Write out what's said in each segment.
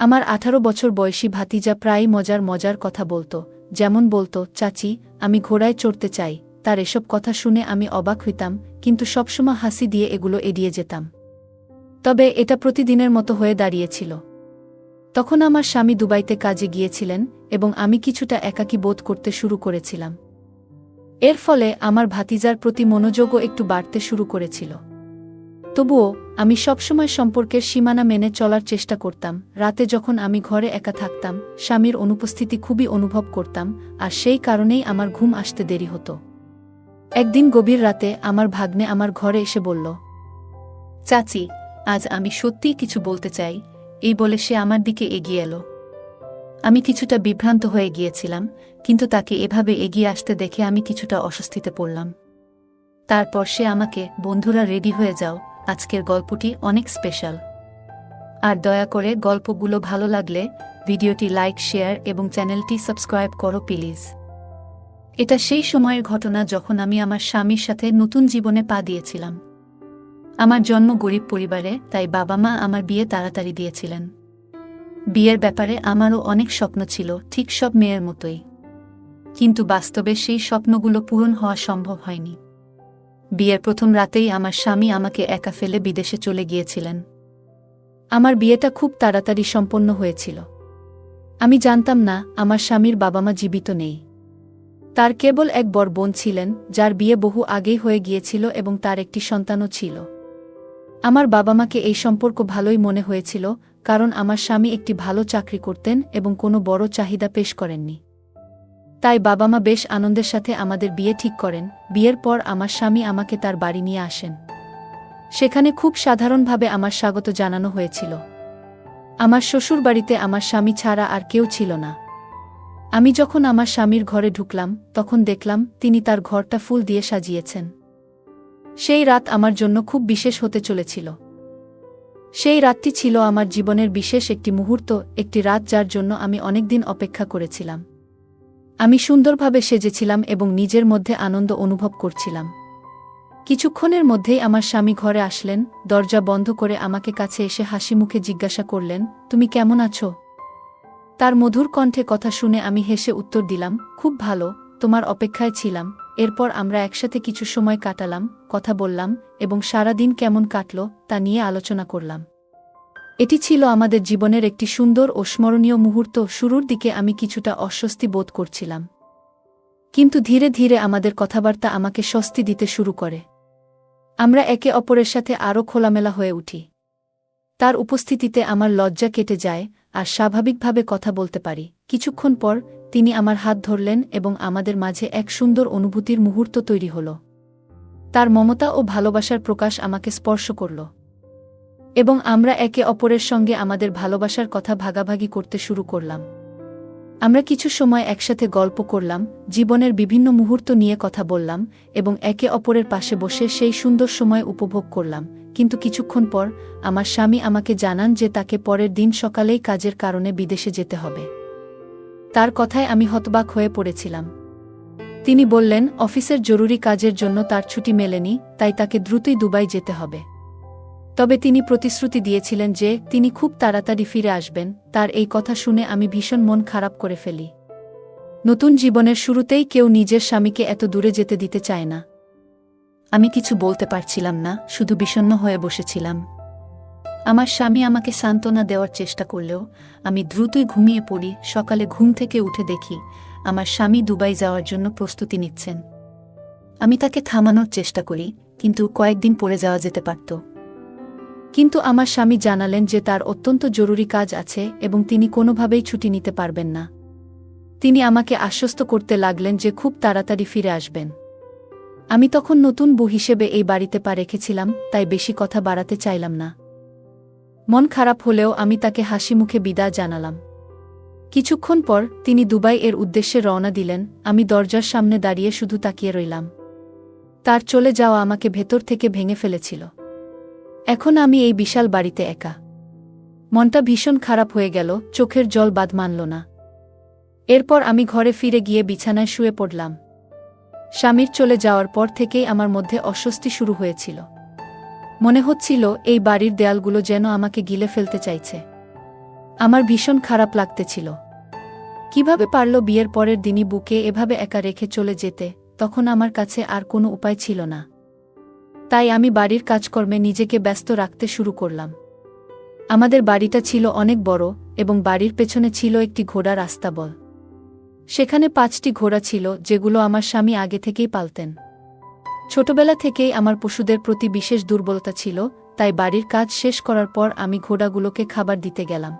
আমার আঠারো বছর বয়সী ভাতিজা প্রায় মজার মজার কথা বলতো, যেমন বলতো, চাচি, আমি ঘোড়ায় চড়তে চাই, তার এসব কথা শুনে আমি অবাক হইতাম, কিন্তু সবসময় হাসি দিয়ে এগুলো এড়িয়ে যেতাম। তবে এটা প্রতিদিনের মতো হয়ে দাঁড়িয়েছিল। তখন আমার স্বামী দুবাইতে কাজে গিয়েছিলেন এবং আমি কিছুটা একাকী বোধ করতে শুরু করেছিলাম। এর ফলে আমার ভাতিজার প্রতি মনোযোগও একটু বাড়তে শুরু করেছিল। তবুও, আমি সবসময় সম্পর্কের সীমানা মেনে চলার চেষ্টা করতাম। রাতে যখন আমি ঘরে একা থাকতাম, স্বামীর অনুপস্থিতি খুবই অনুভব করতাম, আর সেই কারণেই আমার ঘুম আসতে দেরি হতো। একদিন গভীর রাতে আমার ভাগ্নে আমার ঘরে এসে বলল, চাচি, আজ আমি সত্যিই কিছু বলতে চাই। এই বলে সে আমার দিকে এগিয়ে এলো। আমি কিছুটা বিভ্রান্ত হয়ে গিয়েছিলাম, কিন্তু তাকে এভাবে এগিয়ে আসতে দেখে আমি কিছুটা অস্বস্তিতে পড়লাম। তারপর সে আমাকে, বন্ধুরা রেডি হয়ে যাও। আজকের গল্পটি অনেক স্পেশাল। আর দয়া করে গল্পগুলো ভালো লাগলে ভিডিওটি লাইক, শেয়ার এবং চ্যানেলটি সাবস্ক্রাইব করো প্লিজ। এটা সেই সময়ের ঘটনা যখন আমি আমার স্বামীর সাথে নতুন জীবনে পা দিয়েছিলাম। আমার জন্ম গরিব পরিবারে, তাই বাবা মা আমার বিয়ে তাড়াতাড়ি দিয়েছিলেন। বিয়ের ব্যাপারে আমারও অনেক স্বপ্ন ছিল, ঠিক সব মেয়ের মতোই। কিন্তু বাস্তবে সেই স্বপ্নগুলো পূরণ হওয়া সম্ভব হয়নি। বিয়ের প্রথম রাতেই আমার স্বামী আমাকে একা ফেলে বিদেশে চলে গিয়েছিলেন। আমার বিয়েটা খুব তাড়াতাড়ি সম্পন্ন হয়েছিল। আমি জানতাম না, আমার স্বামীর বাবা মা জীবিত নেই। তার কেবল এক বড় বোন ছিলেন, যার বিয়ে বহু আগেই হয়ে গিয়েছিল এবং তার একটি সন্তানও ছিল। আমার বাবা মাকে এই সম্পর্ক ভালোই মনে হয়েছিল, কারণ আমার স্বামী একটি ভালো চাকরি করতেন এবং কোনো বড় চাহিদা পেশ করেননি। তাই বাবা মা বেশ আনন্দের সাথে আমাদের বিয়ে ঠিক করেন, বিয়ের পর আমার স্বামী আমাকে তার বাড়ি নিয়ে আসেন। সেখানে খুব সাধারণভাবে আমার স্বাগত জানানো হয়েছিল। আমার শ্বশুর বাড়িতে আমার স্বামী ছাড়া আর কেউ ছিল না। আমি যখন আমার স্বামীর ঘরে ঢুকলাম, তখন দেখলাম তিনি তার ঘরটা ফুল দিয়ে সাজিয়েছেন। সেই রাত আমার জন্য খুব বিশেষ হতে চলেছিল। সেই রাতটি ছিল আমার জীবনের বিশেষ একটি মুহূর্ত, একটি রাত যার জন্য আমি অনেকদিন অপেক্ষা করেছিলাম। আমি সুন্দরভাবে সেজেছিলাম এবং নিজের মধ্যে আনন্দ অনুভব করছিলাম। কিছুক্ষণের মধ্যেই আমার স্বামী ঘরে আসলেন, দরজা বন্ধ করে আমাকে কাছে এসে হাসি মুখে জিজ্ঞাসা করলেন, তুমি কেমন আছো? তার মধুর কণ্ঠে কথা শুনে আমি হেসে উত্তর দিলাম, খুব ভালো, তোমার অপেক্ষায় ছিলাম, এরপর আমরা একসাথে কিছু সময় কাটালাম, কথা বললাম এবং সারাদিন কেমন কাটল তা নিয়ে আলোচনা করলাম। এটি ছিল আমাদের জীবনের একটি সুন্দর ও স্মরণীয় মুহূর্ত। শুরুর দিকে আমি কিছুটা অস্বস্তি বোধ করছিলাম। কিন্তু ধীরে ধীরে আমাদের কথাবার্তা আমাকে স্বস্তি দিতে শুরু করে। আমরা একে অপরের সাথে আরও খোলামেলা হয়ে উঠি। তার উপস্থিতিতে আমার লজ্জা কেটে যায় আর স্বাভাবিকভাবে কথা বলতে পারি। কিছুক্ষণ পর তিনি আমার হাত ধরলেন এবং আমাদের মাঝে এক সুন্দর অনুভূতির মুহূর্ত তৈরি হল। তার মমতা ও ভালোবাসার প্রকাশ আমাকে স্পর্শ করল। এবং আমরা একে অপরের সঙ্গে আমাদের ভালোবাসার কথা ভাগাভাগি করতে শুরু করলাম। আমরা কিছু সময় একসাথে গল্প করলাম, জীবনের বিভিন্ন মুহূর্ত নিয়ে কথা বললাম এবং একে অপরের পাশে বসে সেই সুন্দর সময় উপভোগ করলাম, কিন্তু কিছুক্ষণ পর আমার স্বামী আমাকে জানান যে তাকে পরের দিন সকালেই কাজের কারণে বিদেশে যেতে হবে। তার কথায় আমি হতবাক হয়ে পড়েছিলাম। তিনি বললেন, অফিসের জরুরি কাজের জন্য তার ছুটি মেলেনি, তাই তাকে দ্রুতই দুবাই যেতে হবে। তবে তিনি প্রতিশ্রুতি দিয়েছিলেন যে তিনি খুব তাড়াতাড়ি ফিরে আসবেন, তার এই কথা শুনে আমি ভীষণ মন খারাপ করে ফেলি। নতুন জীবনের শুরুতেই কেউ নিজের স্বামীকে এত দূরে যেতে দিতে চায় না। আমি কিছু বলতে পারছিলাম না, শুধু বিষণ্ণ হয়ে বসেছিলাম। আমার স্বামী আমাকে সান্ত্বনা দেওয়ার চেষ্টা করলেও আমি দ্রুতই ঘুমিয়ে পড়ি, সকালে ঘুম থেকে উঠে দেখি আমার স্বামী দুবাই যাওয়ার জন্য প্রস্তুতি নিচ্ছেন। আমি তাকে থামানোর চেষ্টা করি, কিন্তু কয়েকদিন পরে যাওয়া যেতে পারত। কিন্তু আমার স্বামী জানালেন যে তার অত্যন্ত জরুরি কাজ আছে এবং তিনি কোনোভাবেই ছুটি নিতে পারবেন না। তিনি আমাকে আশ্বস্ত করতে লাগলেন যে খুব তাড়াতাড়ি ফিরে আসবেন। আমি তখন নতুন বউ হিসেবে এই বাড়িতে পা রেখেছিলাম, তাই বেশি কথা বাড়াতে চাইলাম না। মন খারাপ হলেও আমি তাকে হাসি মুখে বিদায় জানালাম। কিছুক্ষণ পর তিনি দুবাই এর উদ্দেশ্যে রওনা দিলেন, আমি দরজার সামনে দাঁড়িয়ে শুধু তাকিয়ে রইলাম। তার চলে যাওয়া আমাকে ভেতর থেকে ভেঙে ফেলেছিল। এখন আমি এই বিশাল বাড়িতে একা। মনটা ভীষণ খারাপ হয়ে গেল, চোখের জল বাদ মানল না। এরপর আমি ঘরে ফিরে গিয়ে বিছানায় শুয়ে পড়লাম। স্বামীর চলে যাওয়ার পর থেকেই আমার মধ্যে অস্বস্তি শুরু হয়েছিল। মনে হচ্ছিল এই বাড়ির দেয়ালগুলো যেন আমাকে গিলে ফেলতে চাইছে। আমার ভীষণ খারাপ লাগতেছিল। কীভাবে পারল বিয়ের পরের দিনই বুকে এভাবে একা রেখে চলে যেতে, তখন আমার কাছে আর কোনো উপায় ছিল না। তাই আমি বাড়ির কাজকর্মে নিজেকে ব্যস্ত রাখতে শুরু করলাম। আমাদের বাড়িটা ছিল অনেক বড় এবং বাড়ির পেছনে ছিল একটি ঘোড়ার আস্তাবল সেখানে পাঁচটি ঘোড়া ছিল যেগুলো আমার স্বামী আগে থেকেই পালতেন। ছোটবেলা থেকেই আমার পশুদের প্রতি বিশেষ দুর্বলতা ছিল, তাই বাড়ির কাজ শেষ করার পর আমি ঘোড়াগুলোকে খাবার দিতে গেলাম।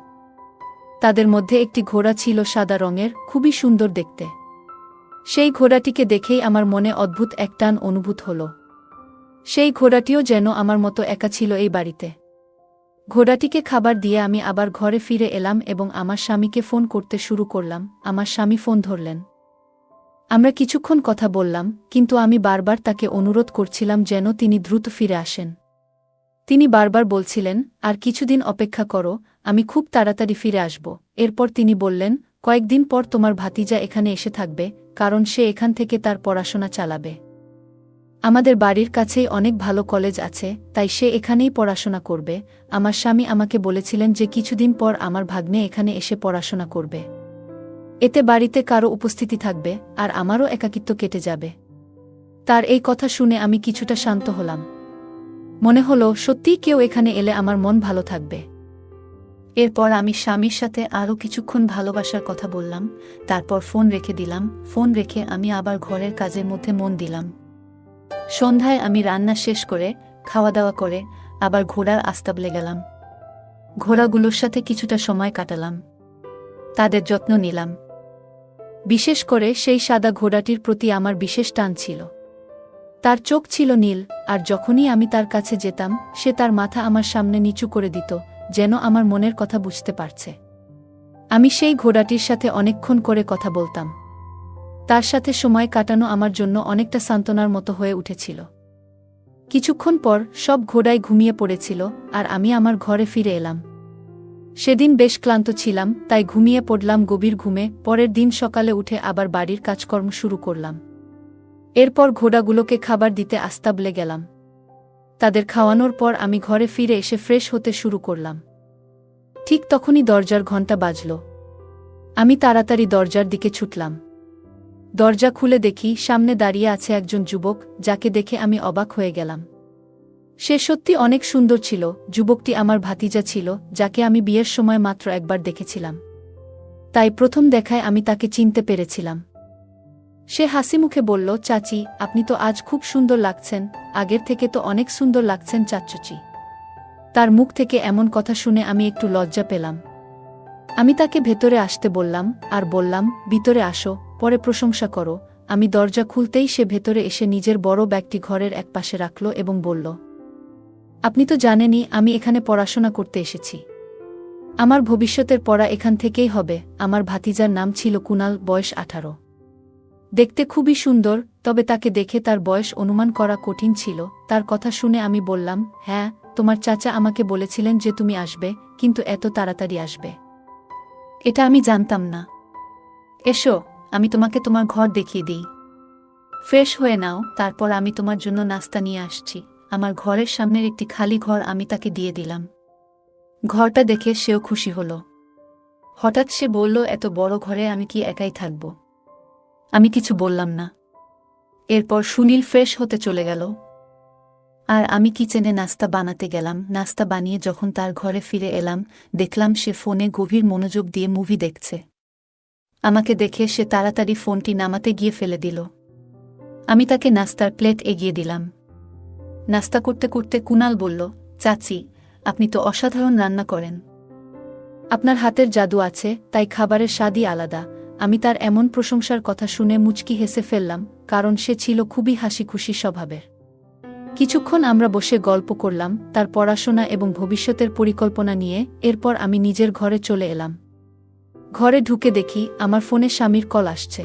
তাদের মধ্যে একটি ঘোড়া ছিল সাদা রঙের, খুবই সুন্দর দেখতে। সেই ঘোড়াটিকে দেখেই আমার মনে অদ্ভুত এক টান অনুভূত হল। সেই ঘোড়াটিও যেন আমার মতো একা ছিল এই বাড়িতে। ঘোড়াটিকে খাবার দিয়ে আমি আবার ঘরে ফিরে এলাম এবং আমার স্বামীকে ফোন করতে শুরু করলাম। আমার স্বামী ফোন ধরলেন। আমরা কিছুক্ষণ কথা বললাম, কিন্তু আমি বারবার তাকে অনুরোধ করছিলাম যেন তিনি দ্রুত ফিরে আসেন। তিনি বারবার বলছিলেন, আর কিছুদিন অপেক্ষা করো, আমি খুব তাড়াতাড়ি ফিরে আসব। এরপর তিনি বললেন, কয়েকদিন পর তোমার ভাতিজা এখানে এসে থাকবে, কারণ সে এখান থেকে তার পড়াশোনা চালাবে। আমাদের বাড়ির কাছেই অনেক ভালো কলেজ আছে, তাই সে এখানেই পড়াশোনা করবে। আমার স্বামী আমাকে বলেছিলেন যে কিছুদিন পর আমার ভাগ্নে এখানে এসে পড়াশোনা করবে। এতে বাড়িতে কারও উপস্থিতি থাকবে, আর আমারও একাকিত্ব কেটে যাবে। তার এই কথা শুনে আমি কিছুটা শান্ত হলাম। মনে হলো, সত্যিই কেউ এখানে এলে আমার মন ভালো থাকবে। এরপর আমি স্বামীর সাথে আরও কিছুক্ষণ ভালোবাসার কথা বললাম, তারপর ফোন রেখে দিলাম। ফোন রেখে আমি আবার ঘরের কাজের মধ্যে মন দিলাম। সন্ধ্যায় আমি রান্না শেষ করে খাওয়া দাওয়া করে আবার ঘোড়ার আস্তাবলে গেলাম। ঘোড়াগুলোর সাথে কিছুটা সময় কাটালাম। তাদের যত্ন নিলাম। বিশেষ করে সেই সাদা ঘোড়াটির প্রতি আমার বিশেষ টান ছিল। তার চোখ ছিল নীল, আর যখনই আমি তার কাছে যেতাম, সে তার মাথা আমার সামনে নিচু করে দিত, যেন আমার মনের কথা বুঝতে পারছে। আমি সেই ঘোড়াটির সাথে অনেকক্ষণ করে কথা বলতাম। তার সাথে সময় কাটানো আমার জন্য অনেকটা সান্ত্বনার মতো হয়ে উঠেছিল। কিছুক্ষণ পর সব ঘোড়ায় ঘুমিয়ে পড়েছিল আর আমি আমার ঘরে ফিরে এলাম। সেদিন বেশ ক্লান্ত ছিলাম, তাই ঘুমিয়ে পড়লাম গভীর ঘুমে, পরের দিন সকালে উঠে আবার বাড়ির কাজকর্ম শুরু করলাম। এরপর ঘোড়াগুলোকে খাবার দিতে আস্তাবলে গেলাম। তাদের খাওয়ানোর পর আমি ঘরে ফিরে এসে ফ্রেশ হতে শুরু করলাম। ঠিক তখনই দরজার ঘণ্টা বাজল। আমি তাড়াতাড়ি দরজার দিকে ছুটলাম। দরজা খুলে দেখি সামনে দাঁড়িয়ে আছে একজন যুবক, যাকে দেখে আমি অবাক হয়ে গেলাম। সে সত্যি অনেক সুন্দর ছিল, যুবকটি আমার ভাতিজা ছিল, যাকে আমি বিয়ের সময় মাত্র একবার দেখেছিলাম। তাই প্রথম দেখায় আমি তাকে চিনতে পেরেছিলাম। সে হাসি মুখে বলল, চাচি, আপনি তো আজ খুব সুন্দর লাগছেন, আগের থেকে তো অনেক সুন্দর লাগছেন চাচুচি। তার মুখ থেকে এমন কথা শুনে আমি একটু লজ্জা পেলাম। আমি তাকে ভেতরে আসতে বললাম, আর বললাম, ভিতরে আসো পরে প্রশংসা করো, আমি দরজা খুলতেই সে ভেতরে এসে নিজের বড় ব্যাগটি ঘরের এক পাশে রাখল এবং বলল, আপনি তো জানেনই আমি এখানে পড়াশোনা করতে এসেছি। আমার ভবিষ্যতের পড়া এখান থেকেই হবে, আমার ভাতিজার নাম ছিল কুনাল, বয়স আঠারো। দেখতে খুবই সুন্দর, তবে তাকে দেখে তার বয়স অনুমান করা কঠিন ছিল, তার কথা শুনে আমি বললাম হ্যাঁ তোমার চাচা আমাকে বলেছিলেন যে তুমি আসবে, কিন্তু এত তাড়াতাড়ি আসবে। এটা আমি জানতাম না। এসো আমি তোমাকে তোমার ঘর দেখিয়ে দিই। ফ্রেশ হয়ে নাও, তারপর আমি তোমার জন্য নাস্তা নিয়ে আসছি। আমার ঘরের সামনের একটি খালি ঘর আমি তাকে দিয়ে দিলাম। ঘরটা দেখে সেও খুশি হল। হঠাৎ সে বলল, এত বড় ঘরে আমি কি একাই থাকব? আমি কিছু বললাম না। এরপর সুনীল ফ্রেশ হতে চলে গেল। আর আমি কিচেনে নাস্তা বানাতে গেলাম। নাস্তা বানিয়ে যখন তার ঘরে ফিরে এলাম, দেখলাম সে ফোনে গভীর মনোযোগ দিয়ে মুভি দেখছে। আমাকে দেখে সে তাড়াতাড়ি ফোনটি নামাতে গিয়ে ফেলে দিল। আমি তাকে নাস্তার প্লেট এগিয়ে দিলাম। নাস্তা করতে করতে কুনাল বলল, চাচি, আপনি তো অসাধারণ রান্না করেন। আপনার হাতের জাদু আছে, তাই খাবারের স্বাদই আলাদা। আমি তার এমন প্রশংসার কথা শুনে মুচকি হেসে ফেললাম, কারণ সে ছিল খুবই হাসি খুশি স্বভাবের। কিছুক্ষণ আমরা বসে গল্প করলাম, তার পড়াশোনা এবং ভবিষ্যতের পরিকল্পনা নিয়ে, এরপর আমি নিজের ঘরে চলে এলাম। ঘরে ঢুকে দেখি আমার ফোনে স্বামীর কল আসছে।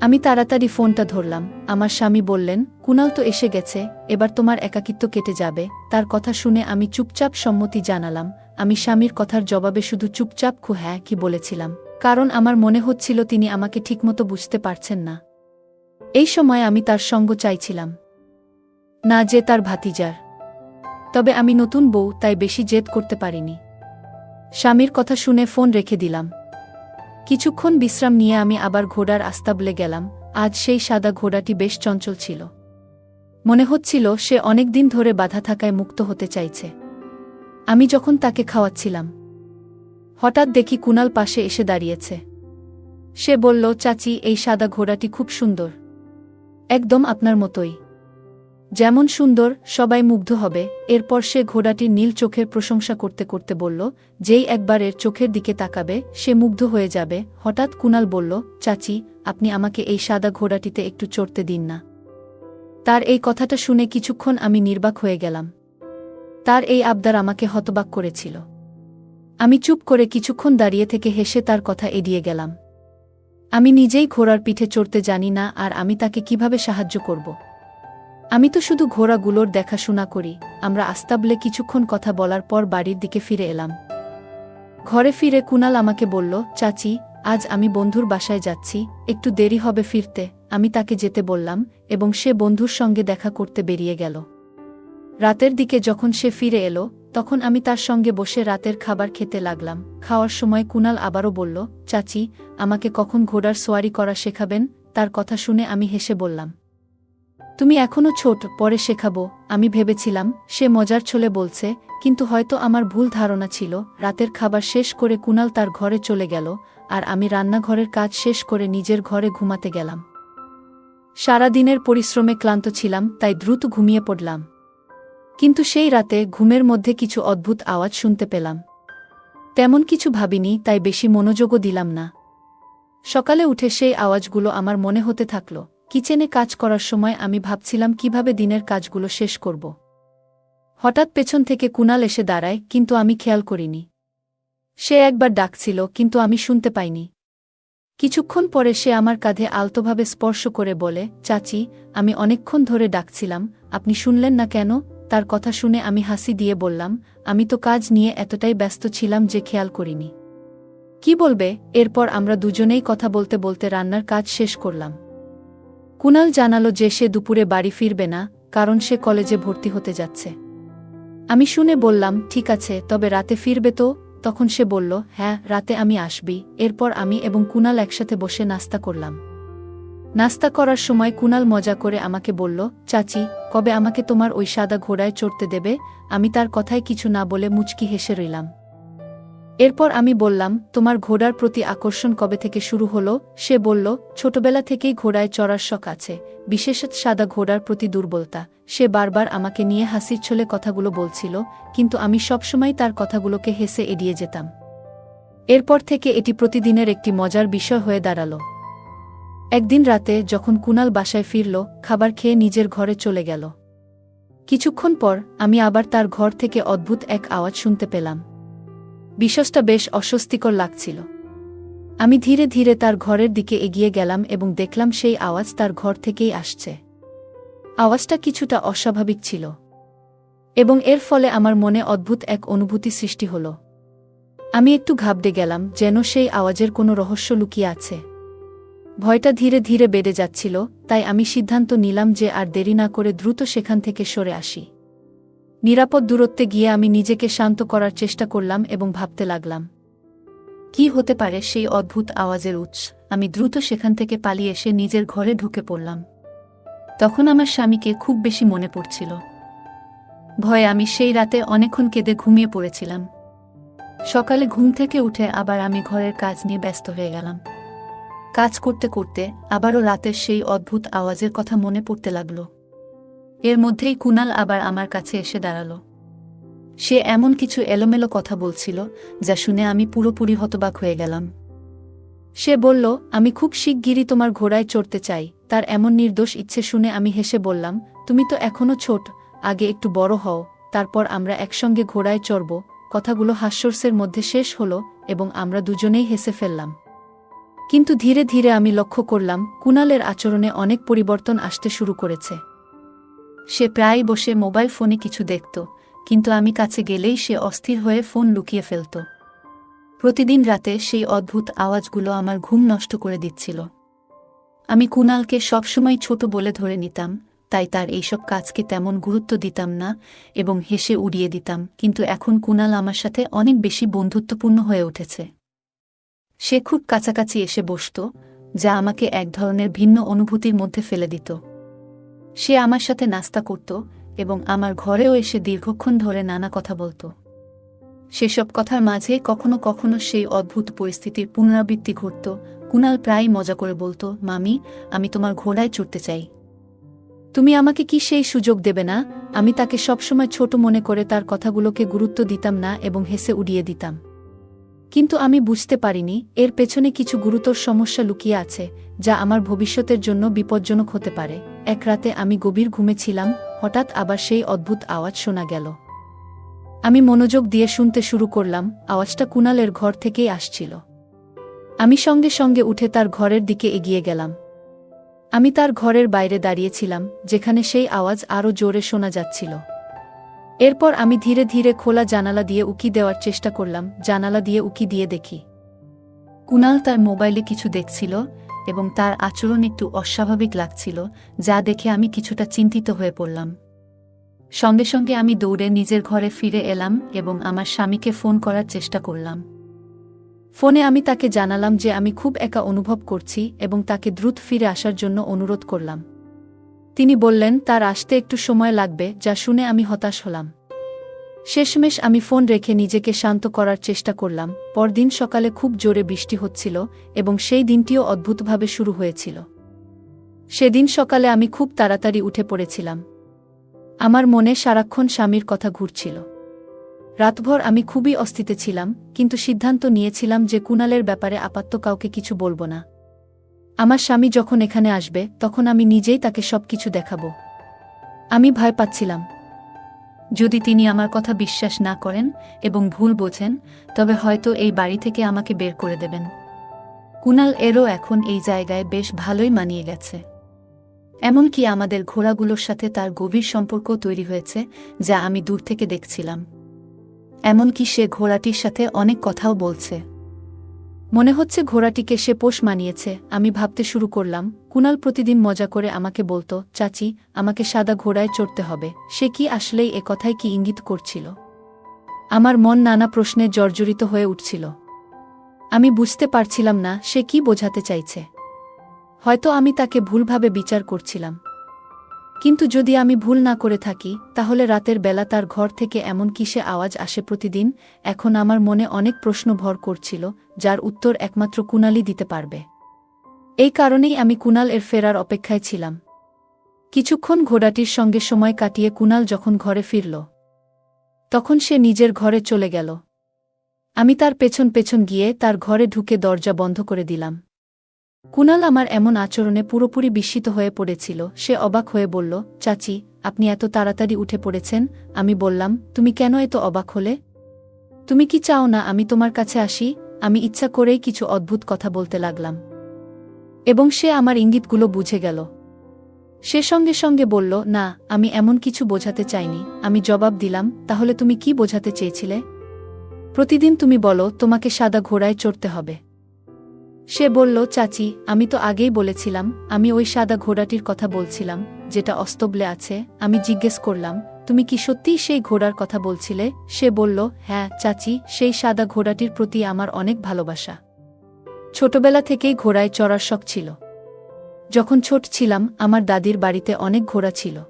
আমি তাড়াতাড়ি ফোনটা ধরলাম। আমার স্বামী বললেন, কুনাল তো এসে গেছে, এবার তোমার একাকিত্ব কেটে যাবে। তার কথা শুনে আমি চুপচাপ সম্মতি জানালাম। আমি স্বামীর কথার জবাবে শুধু চুপচাপ খু হ্যাঁ কি বলেছিলাম, কারণ আমার মনে হচ্ছিল তিনি আমাকে ঠিকমতো বুঝতে পারছেন না। এই সময় আমি তার সঙ্গ চাইছিলাম। না যে তার ভাতিজার। তবে আমি নতুন বউ, তাই বেশি জেদ করতে পারিনি। স্বামীর কথা শুনে ফোন রেখে দিলাম। কিছুক্ষণ বিশ্রাম নিয়ে আমি আবার ঘোড়ার আস্তাবলে গেলাম, আজ সেই সাদা ঘোড়াটি বেশ চঞ্চল ছিল। মনে হচ্ছিল সে অনেক দিন ধরে বাধা থাকায় মুক্ত হতে চাইছে। আমি যখন তাকে খাওয়াচ্ছিলাম, হঠাৎ দেখি কুনাল পাশে এসে দাঁড়িয়েছে। সে বলল, চাচি, এই সাদা ঘোড়াটি খুব সুন্দর। একদম আপনার মতোই। যেমন সুন্দর, সবাই মুগ্ধ হবে। এরপর সে ঘোড়াটির নীল চোখের প্রশংসা করতে করতে বলল, যেই একবার এর চোখের দিকে তাকাবে, সে মুগ্ধ হয়ে যাবে। হঠাৎ কুনাল বলল, চাচি, আপনি আমাকে এই সাদা ঘোড়াটিতে একটু চড়তে দিন না। তার এই কথাটা শুনে কিছুক্ষণ আমি নির্বাক হয়ে গেলাম। তার এই আবদার আমাকে হতবাক করেছিল। আমি চুপ করে কিছুক্ষণ দাঁড়িয়ে থেকে হেসে তার কথা এড়িয়ে গেলাম। আমি নিজেই ঘোড়ার পিঠে চড়তে জানি না আর আমি তাকে কীভাবে সাহায্য করব। আমি তো শুধু ঘোড়াগুলোর দেখাশোনা করি, আমরা আস্তাবলে কিছুক্ষণ কথা বলার পর বাড়ির দিকে ফিরে এলাম। ঘরে ফিরে কুনাল আমাকে বলল, চাচি, আজ আমি বন্ধুর বাসায় যাচ্ছি, একটু দেরি হবে ফিরতে। আমি তাকে যেতে বললাম, এবং সে বন্ধুর সঙ্গে দেখা করতে বেরিয়ে গেল। রাতের দিকে যখন সে ফিরে এলো, তখন আমি তার সঙ্গে বসে রাতের খাবার খেতে লাগলাম। খাওয়ার সময় কুনাল আবারও বলল, চাচি, আমাকে কখন ঘোড়ার সোয়ারি করা শেখাবেন? তার কথা শুনে আমি হেসে বললাম তুমি এখনও ছোট, পরে শেখাবো। আমি ভেবেছিলাম, সে মজার ছলে বলছে, কিন্তু হয়তো আমার ভুল ধারণা ছিল। রাতের খাবার শেষ করে কুনাল তার ঘরে চলে গেল, আর আমি রান্নাঘরের কাজ শেষ করে নিজের ঘরে ঘুমাতে গেলাম। সারাদিনের পরিশ্রমে ক্লান্ত ছিলাম, তাই দ্রুত ঘুমিয়ে পড়লাম। কিন্তু সেই রাতে ঘুমের মধ্যে কিছু অদ্ভুত আওয়াজ শুনতে পেলাম। তেমন কিছু ভাবিনি, তাই বেশি মনোযোগও দিলাম না। সকালে উঠে সেই আওয়াজগুলো আমার মনে হতে থাকল। কিচেনে কাজ করার সময় আমি ভাবছিলাম কীভাবে দিনের কাজগুলো শেষ করব। হঠাৎ পেছন থেকে কুনাল এসে দাঁড়ায়, কিন্তু আমি খেয়াল করিনি। সে একবার ডাকছিল, কিন্তু আমি শুনতে পাইনি। কিছুক্ষণ পরে সে আমার কাঁধে আলতোভাবে স্পর্শ করে বলে, চাচি, আমি অনেকক্ষণ ধরে ডাকছিলাম, আপনি শুনলেন না কেন? তার কথা শুনে আমি হাসি দিয়ে বললাম, আমি তো কাজ নিয়ে এতটাই ব্যস্ত ছিলাম যে খেয়াল করিনি। কি বলবে? এরপর আমরা দুজনেই কথা বলতে বলতে রান্নার কাজ শেষ করলাম। কুনাল জানালো যে সে দুপুরে বাড়ি ফিরবে না, কারণ সে কলেজে ভর্তি হতে যাচ্ছে। আমি শুনে বললাম, ঠিক আছে, তবে রাতে ফিরবে তো? তখন সে বলল হ্যাঁ রাতে আমি আসবি। এরপর আমি এবং কুনাল একসাথে বসে নাস্তা করলাম। নাস্তা করার সময় কুনাল মজা করে আমাকে বলল, চাচি, কবে আমাকে তোমার ওই সাদা ঘোড়ায় চড়তে দেবে? আমি তার কথায় কিছু না বলে মুচকি হেসে রইলাম। এরপর আমি বললাম, তোমার ঘোড়ার প্রতি আকর্ষণ কবে থেকে শুরু হলো? সে বলল, ছোটবেলা থেকেই ঘোড়ায় চড়ার শখ আছে, বিশেষত সাদা ঘোড়ার প্রতি দুর্বলতা। সে বারবার আমাকে নিয়ে হাসির ছলে কথাগুলো বলছিল, কিন্তু আমি সবসময় তার কথাগুলোকে হেসে এড়িয়ে যেতাম। এরপর থেকে এটি প্রতিদিনের একটি মজার বিষয় হয়ে দাঁড়াল। একদিন রাতে যখন কুনাল বাসায় ফিরল, খাবার খেয়ে নিজের ঘরে চলে গেল। কিছুক্ষণ পর আমি আবার তার ঘর থেকে অদ্ভুত এক আওয়াজ শুনতে পেলাম। বিশ্বাসটা বেশ অস্বস্তিকর লাগছিল। আমি ধীরে ধীরে তার ঘরের দিকে এগিয়ে গেলাম এবং দেখলাম সেই আওয়াজ তার ঘর থেকেই আসছে। আওয়াজটা কিছুটা অস্বাভাবিক ছিল। এবং এর ফলে আমার মনে অদ্ভুত এক অনুভূতি সৃষ্টি হল। আমি একটু ঘাবড়ে গেলাম যেন সেই আওয়াজের কোনো রহস্য লুকিয়ে আছে। ভয়টা ধীরে ধীরে বেড়ে যাচ্ছিল, তাই আমি সিদ্ধান্ত নিলাম যে আর দেরি না করে দ্রুত সেখান থেকে সরে আসি। নিরাপদ দূরত্বে গিয়ে আমি নিজেকে শান্ত করার চেষ্টা করলাম এবং ভাবতে লাগলাম। কি হতে পারে সেই অদ্ভুত আওয়াজের উৎস? আমি দ্রুত সেখান থেকে পালিয়ে এসে নিজের ঘরে ঢুকে পড়লাম। তখন আমার স্বামীকে খুব বেশি মনে পড়ছিল। ভয়ে আমি সেই রাতে অনেকক্ষণ কেঁদে ঘুমিয়ে পড়েছিলাম। সকালে ঘুম থেকে উঠে আবার আমি ঘরের কাজ নিয়ে ব্যস্ত হয়ে গেলাম। কাজ করতে করতে আবারও রাতের সেই অদ্ভুত আওয়াজের কথা মনে পড়তে লাগল। এর মধ্যেই কুনাল আবার আমার কাছে এসে দাঁড়াল। সে এমন কিছু এলোমেলো কথা বলছিল, যা শুনে আমি পুরোপুরি হতবাক হয়ে গেলাম। সে বলল, আমি খুব শিগগিরই তোমার ঘোড়ায় চড়তে চাই। তার এমন নির্দোষ ইচ্ছে শুনে আমি হেসে বললাম, তুমি তো এখনও ছোট, আগে একটু বড় হও, তারপর আমরা একসঙ্গে ঘোড়ায় চড়ব। কথাগুলো হাস্যর্সের মধ্যে শেষ হল এবং আমরা দুজনেই হেসে ফেললাম। কিন্তু ধীরে ধীরে আমি লক্ষ্য করলাম, কুনালের আচরণে অনেক পরিবর্তন আসতে শুরু করেছে। সে প্রায় বসে মোবাইল ফোনে কিছু দেখত, কিন্তু আমি কাছে গেলেই সে অস্থির হয়ে ফোন লুকিয়ে ফেলত। প্রতিদিন রাতে সেই অদ্ভুত আওয়াজগুলো আমার ঘুম নষ্ট করে দিচ্ছিল। আমি কুনালকে সবসময় ছোট বলে ধরে নিতাম, তাই তার এইসব কাজকে তেমন গুরুত্ব দিতাম না এবং হেসে উড়িয়ে দিতাম, কিন্তু এখন কুনাল আমার সাথে অনেক বেশি বন্ধুত্বপূর্ণ হয়ে উঠেছে। সে খুব কাছাকাছি এসে বসত, যা আমাকে এক ধরনের ভিন্ন অনুভূতির মধ্যে ফেলে দিত। সে আমার সাথে নাস্তা করত এবং আমার ঘরেও এসে দীর্ঘক্ষণ ধরে নানা কথা বলত। সেসব কথার মাঝে কখনো কখনো সেই অদ্ভুত পরিস্থিতির পুনরাবৃত্তি ঘটত। কুনাল প্রায় মজা করে বলতো, মামি, আমি তোমার ঘোড়ায় চড়তে চাই। তুমি আমাকে কি সেই সুযোগ দেবে না? আমি তাকে সবসময় ছোট মনে করে তার কথাগুলোকে গুরুত্ব দিতাম না এবং হেসে উড়িয়ে দিতাম। কিন্তু আমি বুঝতে পারিনি, এর পেছনে কিছু গুরুতর সমস্যা লুকিয়ে আছে, যা আমার ভবিষ্যতের জন্য বিপজ্জনক হতে পারে। এক রাতে আমি গভীর ঘুমেছিলাম হঠাৎ আবার সেই অদ্ভুত আওয়াজ শোনা গেল। আমি মনোযোগ দিয়ে শুনতে শুরু করলাম, আওয়াজটা কুনালের ঘর থেকেই আসছিল। আমি সঙ্গে সঙ্গে উঠে তার ঘরের দিকে এগিয়ে গেলাম। আমি তার ঘরের বাইরে দাঁড়িয়েছিলাম, যেখানে সেই আওয়াজ আরও জোরে শোনা যাচ্ছিল। এরপর আমি ধীরে ধীরে খোলা জানালা দিয়ে উকি দেওয়ার চেষ্টা করলাম, জানালা দিয়ে উকি দিয়ে দেখি। কুনাল তার মোবাইলে কিছু দেখছিল এবং তার আচরণ একটু অস্বাভাবিক লাগছিল, যা দেখে আমি কিছুটা চিন্তিত হয়ে পড়লাম। সঙ্গে সঙ্গে আমি দৌড়ে নিজের ঘরে ফিরে এলাম এবং আমার স্বামীকে ফোন করার চেষ্টা করলাম। ফোনে আমি তাকে জানালাম যে আমি খুব একা অনুভব করছি এবং তাকে দ্রুত ফিরে আসার জন্য অনুরোধ করলাম। তিনি বললেন, তার আসতে একটু সময় লাগবে, যা শুনে আমি হতাশ হলাম। শেষমেশ আমি ফোন রেখে নিজেকে শান্ত করার চেষ্টা করলাম। পরদিন সকালে খুব জোরে বৃষ্টি হচ্ছিল এবং সেই দিনটিও অদ্ভুতভাবে শুরু হয়েছিল। সেদিন সকালে আমি খুব তাড়াতাড়ি উঠে পড়েছিলাম। আমার মনে সারাক্ষণ স্বামীর কথা ঘুরছিল। রাতভর আমি খুবই অস্থিতে ছিলাম, কিন্তু সিদ্ধান্ত নিয়েছিলাম যে কুনালের ব্যাপারে আপাত্ত কাউকে কিছু বলব না। আমার স্বামী যখন এখানে আসবে, তখন আমি নিজেই তাকে সব কিছু দেখাব। আমি ভয় পাচ্ছিলাম। যদি তিনি আমার কথা বিশ্বাস না করেন এবং ভুল বোঝেন, তবে হয়তো এই বাড়ি থেকে আমাকে বের করে দেবেন। কুনাল এরও এখন এই জায়গায় বেশ ভালোই মানিয়ে গেছে। এমনকি আমাদের ঘোড়াগুলোর সাথে তার গভীর সম্পর্ক তৈরি হয়েছে, যা আমি দূর থেকে দেখছিলাম। এমনকি সে ঘোড়াটির সাথে অনেক কথাও বলছে। মনে হচ্ছে ঘোড়াটিকে সে পোষ মানিয়েছে। আমি ভাবতে শুরু করলাম, কুনাল প্রতিদিন মজা করে আমাকে বলতো, চাচি, আমাকে সাদা ঘোড়ায় চড়তে হবে। সে কি আসলেই এ কথায় কি ইঙ্গিত করছিল? আমার মন নানা প্রশ্নে জর্জরিত হয়ে উঠছিল। আমি বুঝতে পারছিলাম না সে কি বোঝাতে চাইছে। হয়তো আমি তাকে ভুলভাবে বিচার করছিলাম। কিন্তু যদি আমি ভুল না করে থাকি, তাহলে রাতের বেলা তার ঘর থেকে এমন কিসে আওয়াজ আসে প্রতিদিন? এখন আমার মনে অনেক প্রশ্ন ভর করছিল, যার উত্তর একমাত্র কুনালই দিতে পারবে। এই কারণেই আমি কুনাল এর ফেরার অপেক্ষায় ছিলাম। কিছুক্ষণ ঘোড়াটির সঙ্গে সময় কাটিয়ে কুনাল যখন ঘরে ফিরল, তখন সে নিজের ঘরে চলে গেল। আমি তার পেছন পেছন গিয়ে তার ঘরে ঢুকে দরজা বন্ধ করে দিলাম। কুনাল আমার এমন আচরণে পুরোপুরি বিস্মিত হয়ে পড়েছিল। সে অবাক হয়ে বলল, চাচি, আপনি এত তাড়াতাড়ি উঠে পড়েছেন? আমি বললাম, তুমি কেন এত অবাক হলে? তুমি কি চাও না আমি তোমার কাছে আসি? আমি ইচ্ছা করেই কিছু অদ্ভুত কথা বলতে লাগলাম। এবং সে আমার ইঙ্গিতগুলো বুঝে গেল। সে সঙ্গে সঙ্গে বলল, না, আমি এমন কিছু বোঝাতে চাইনি। আমি জবাব দিলাম, তাহলে তুমি কি বোঝাতে চেয়েছিলে? প্রতিদিন তুমি বলো, তোমাকে সাদা ঘোড়ায় চড়তে হবে। সে বলল, চাচি, আমি তো আগেই বলেছিলাম, আমি ওই সাদা ঘোড়াটির কথা বলছিলাম, যেটা অস্তবলে আছে, আমি জিজ্ঞেস করলাম, তুমি কি সত্যিই সেই ঘোড়ার কথা বলছিলে? সে বলল হ্যাঁ চাচি, সেই সাদা ঘোড়াটির প্রতি আমার অনেক ভালোবাসা। ছোটবেলা থেকেই ঘোড়ায় চড়ার শখ ছিল। যখন ছোট ছিলাম, আমার দাদির বাড়িতে অনেক ঘোড়া ছিল।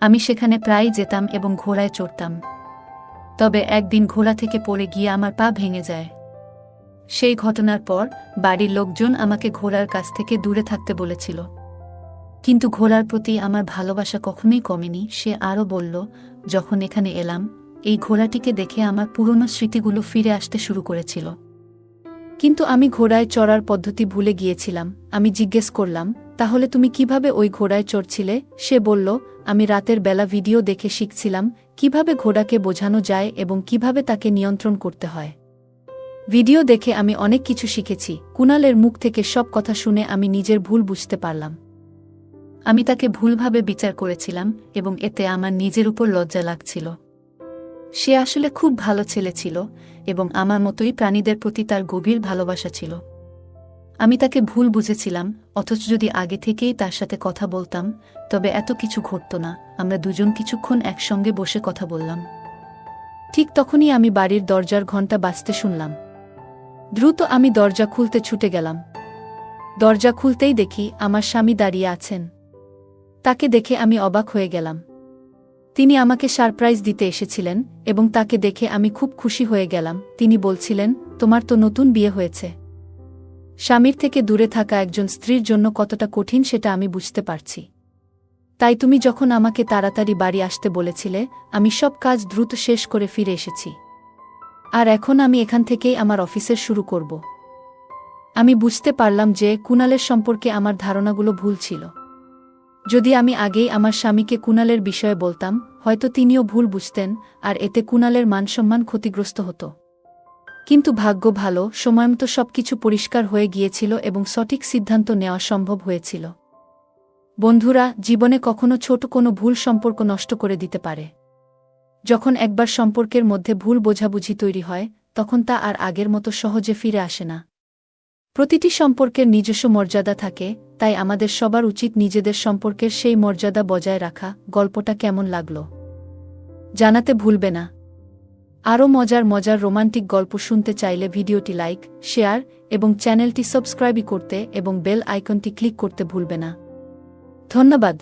আমি সেখানে প্রায় যেতাম এবং ঘোড়ায় চড়তাম। তবে একদিন ঘোড়া থেকে পড়ে গিয়ে আমার পা ভেঙে যায়। সেই ঘটনার পর বাড়ির লোকজন আমাকে ঘোড়ার কাছ থেকে দূরে থাকতে বলেছিল। কিন্তু ঘোড়ার প্রতি আমার ভালোবাসা কখনোই কমেনি, সে আরও বলল, যখন এখানে এলাম, এই ঘোড়াটিকে দেখে আমার পুরনো স্মৃতিগুলো ফিরে আসতে শুরু করেছিল। কিন্তু আমি ঘোড়ায় চড়ার পদ্ধতি ভুলে গিয়েছিলাম। আমি জিজ্ঞেস করলাম, তাহলে তুমি কীভাবে ওই ঘোড়ায় চড়ছিলে? সে বলল, আমি রাতের বেলা ভিডিও দেখে শিখছিলাম কীভাবে ঘোড়াকে বোঝানো যায় এবং কীভাবে তাকে নিয়ন্ত্রণ করতে হয়। ভিডিও দেখে আমি অনেক কিছু শিখেছি। কুনালের মুখ থেকে সব কথা শুনে আমি নিজের ভুল বুঝতে পারলাম। আমি তাকে ভুলভাবে বিচার করেছিলাম এবং এতে আমার নিজের উপর লজ্জা লাগছিল। সে আসলে খুব ভালো ছেলে ছিল এবং আমার মতোই প্রাণীদের প্রতি তার গভীর ভালোবাসা ছিল। আমি তাকে ভুল বুঝেছিলাম, অথচ যদি আগে থেকেই তার সাথে কথা বলতাম, তবে এত কিছু ঘটত না, আমরা দুজন কিছুক্ষণ একসঙ্গে বসে কথা বললাম। ঠিক তখনই আমি বাড়ির দরজার ঘণ্টা বাজতে শুনলাম। দ্রুত আমি দরজা খুলতে ছুটে গেলাম। দরজা খুলতেই দেখি আমার স্বামী দাঁড়িয়ে আছেন। তাকে দেখে আমি অবাক হয়ে গেলাম। তিনি আমাকে সারপ্রাইজ দিতে এসেছিলেন এবং তাকে দেখে আমি খুব খুশি হয়ে গেলাম। তিনি বলছিলেন, তোমার তো নতুন বিয়ে হয়েছে। স্বামীর থেকে দূরে থাকা একজন স্ত্রীর জন্য কতটা কঠিন সেটা আমি বুঝতে পারছি। তাই তুমি যখন আমাকে তাড়াতাড়ি বাড়ি আসতে বলেছিলে, আমি সব কাজ দ্রুত শেষ করে ফিরে এসেছি। আর এখন আমি এখান থেকেই আমার অফিসের শুরু করব। আমি বুঝতে পারলাম যে কুনালের সম্পর্কে আমার ধারণাগুলো ভুল ছিল। যদি আমি আগেই আমার স্বামীকে কুনালের বিষয়ে বলতাম, হয়তো তিনিও ভুল বুঝতেন, আর এতে কুনালের মানসম্মান ক্ষতিগ্রস্ত হতো। কিন্তু ভাগ্য ভালো, সময়মতো সবকিছু পরিষ্কার হয়ে গিয়েছিল এবং সঠিক সিদ্ধান্ত নেওয়া সম্ভব হয়েছিল। বন্ধুরা, জীবনে কখনো ছোট কোনো ভুল সম্পর্ক নষ্ট করে দিতে পারে। যখন একবার সম্পর্কের মধ্যে ভুল বোঝাবুঝি তৈরি হয়, তখন তা আর আগের মতো সহজে ফিরে আসে না। প্রতিটি সম্পর্কের নিজস্ব মর্যাদা থাকে, তাই আমাদের সবার উচিত নিজেদের সম্পর্কের সেই মর্যাদা বজায় রাখা, গল্পটা কেমন লাগল। জানাতে ভুলবে না। আরও মজার মজার রোমান্টিক গল্প শুনতে চাইলে ভিডিওটি লাইক, শেয়ার এবং চ্যানেলটি সাবস্ক্রাইবই করতে এবং বেল আইকনটি ক্লিক করতে ভুলবে না। ধন্যবাদ।